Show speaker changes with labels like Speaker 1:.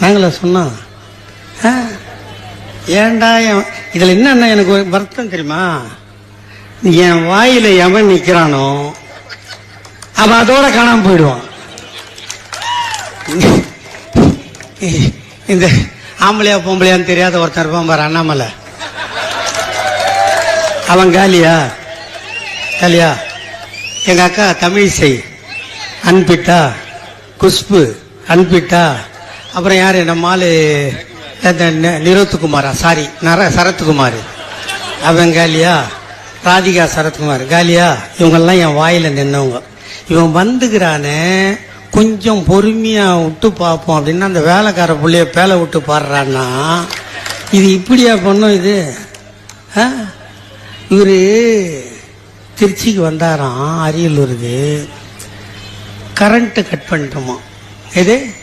Speaker 1: நாங்களா சொன்னோம் ஆ? ஏன்டா என் எனக்கு ஒரு வருத்தம் தெரியுமா? என் வாயில எவன் நிற்கிறானோ அவன் அதோட காணாமல் போயிடுவான். இந்த ஆம்பளையா பொம்பளையான்னு தெரியாத ஒருத்தன் இருப்பான் பாரு அண்ணாமலை. அவன் காலியா? காலியா? எங்க அக்கா தமிழிசை அன்பிட்டா? குஷ்பு. அன்பிட்டா அப்புறம் யார் நம்ம ஆளு நிரோத்துக்குமாரா? சாரி நர சரத்குமார். அவன் காலியா? ராதிகா சரத்குமார். காலியா? இவங்கெல்லாம் என் வாயில் நின்னவங்க. இவன் வந்துக்கிறானே கொஞ்சம் பொறுமையாக விட்டு பார்ப்போம் அப்படின்னா அந்த வேலைக்கார பிள்ளைய பேலை விட்டு பாடுறான்னா இது இப்படியா பண்ணும் இது? ஆ? திருச்சிக்கு வந்தாராம் அரியலூருக்கு. கரண்ட்டு கட் பண்ணிட்டோமா ¿Eh?